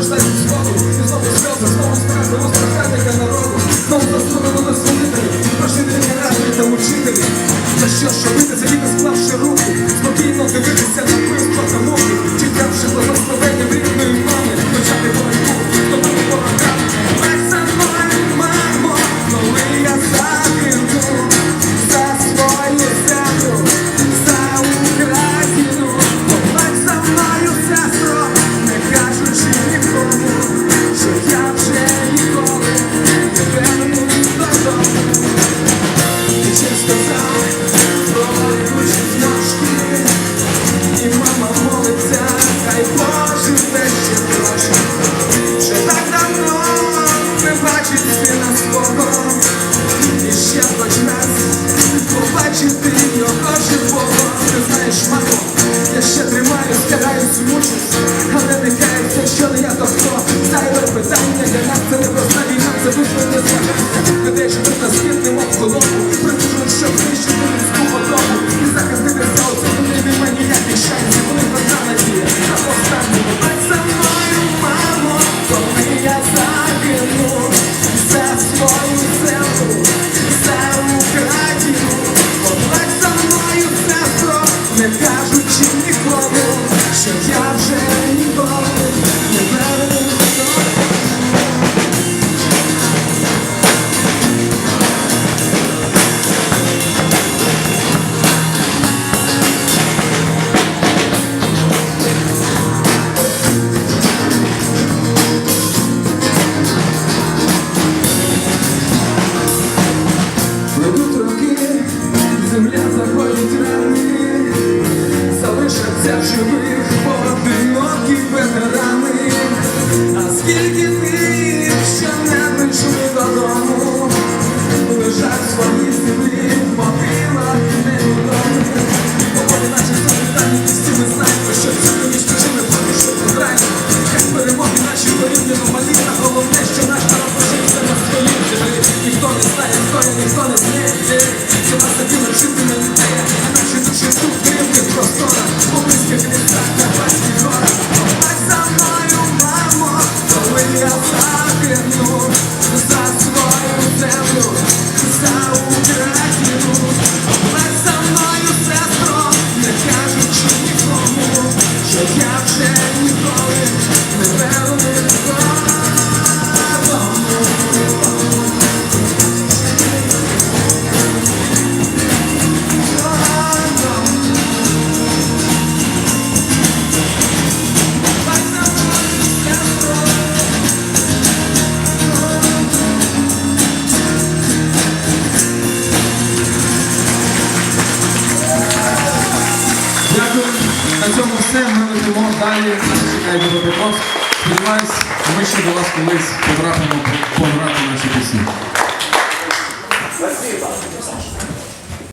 повертається знову, і знову сльози, знову страшно, розпрахати для народу. Знову засунули на свидетелі, прожити. За що ви робити за I don't know what Sergio Yeah. На цьому все. Ми летимо далі. Чекає Білопетровськ. Сподіваюсь, ми ще до вас колись потрапимо пограти наші пісні.